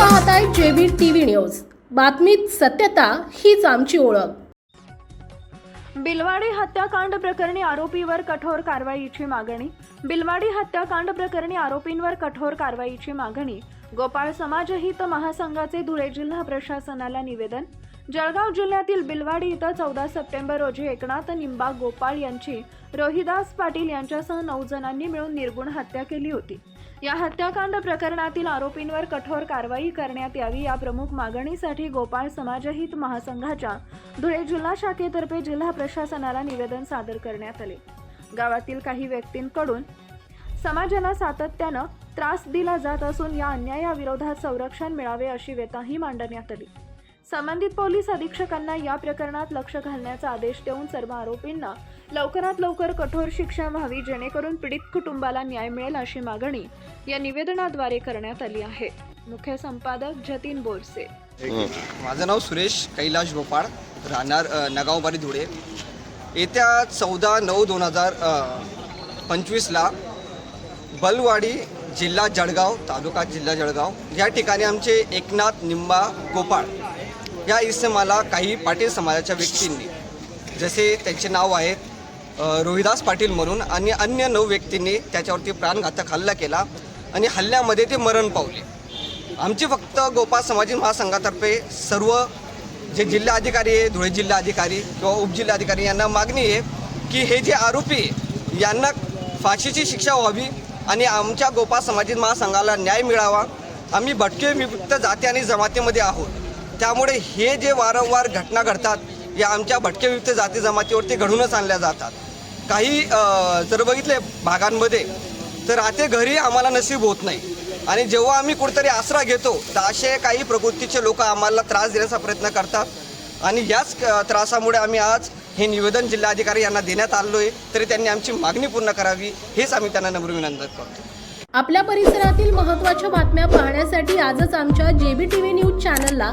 पाहताय JB TV news. बातमीत सत्यता हीच आमची ओळख. बिलवाडी हत्याकांड प्रकरणी आरोपीवर कठोर कारवाईची मागणी. बिलवाडी हत्याकांड प्रकरणी आरोपींवर कठोर कारवाईची मागणी. गोपाळ समाजहित महासंघाचे धुळे जिल्हा प्रशासनाला निवेदन. जळगाव जिल्ह्यातील बिलवाडी इथं चौदा सप्टेंबर रोजी एकनाथ निंबा गोपाळ यांची रोहिदास पाटील यांच्यासह नऊ जणांनी मिळून निर्गुण हत्या केली होती. या हत्याकांड प्रकरणातील आरोपींवर कठोर कारवाई करण्यात यावी या प्रमुख मागणीसाठी गोपाळ समाजहित महासंघाच्या धुळे जिल्हा शाखेतर्फे जिल्हा प्रशासनाला निवेदन सादर करण्यात आले. गावातील काही व्यक्तींकडून समाजाला सातत्यानं त्रास दिला जात असून या अन्यायाविरोधात संरक्षण मिळावे अशी व्यथाही मांडण्यात आली. संबंधित पोलीस अधीक्षकांना या प्रकरणात लक्ष घालण्याचा आदेश देऊन सर्व आरोपींना लवकरात लवकर कठोर शिक्षा व्हावी जेणेकरून पीडित कुटुंबाला न्याय मिळेल अशी मागणी या निवेदनाद्वारे करण्यात आली आहे. मुख्य संपादक जतीन बोरसे. माझं नाव सुरेश कैलाश गोपाळ राहणार नगावबारी धुळे. येत्या चौदा नऊ दोन हजार पंचवीसला बलवाडी जिल्हा जळगाव तालुका जिल्हा जळगाव. या ठिकाणी आमचे एकनाथ निंबा गोपाळ या इसमाला काही पाटील समाजाच्या व्यक्तींनी जसे त्यांचे नाव आहेत रोहिदास पाटील म्हणून आणि अन्य नऊ व्यक्तींनी त्याच्यावरती प्राणघातक हल्ला केला आणि हल्ल्यामध्ये ते मरण पावले. आमची फक्त गोपाळ समाजी महासंघातर्फे सर्व जे जिल्हा अधिकारी आहे धुळे जिल्हा अधिकारी किंवा उपजिल्हाधिकारी यांना मागणी आहे की हे जे आरोपी आहे, यांना फाशीची शिक्षा व्हावी आणि आमच्या गोपाळ समाजी महासंघाला न्याय मिळावा. आम्ही भटके विमुक्त जाती आणि जमातीमध्ये आहोत. त्यामुळे हे जे वारंवार घटना घडतात या आमच्या भटके जाती जमातीवरती घडूनच आणल्या जातात. काही जर बघितले भागांमध्ये तर राहते घरी आम्हाला नसीब होत नाही. आणि जेव्हा आम्ही कुठेतरी आसरा घेतो तर असे काही प्रकृतीचे लोक आम्हाला त्रास देण्याचा प्रयत्न करतात. आणि याच त्रासामुळे आम्ही आज हे निवेदन जिल्हाधिकारी यांना देण्यात आलो आहे तरी त्यांनी आमची मागणी पूर्ण करावी हेच आम्ही त्यांना नम्र विनंती करतो. आपल्या परिसरातील महत्त्वाच्या बातम्या पाहण्यासाठी आजच आमच्या जेबी टीव्ही न्यूज चॅनलला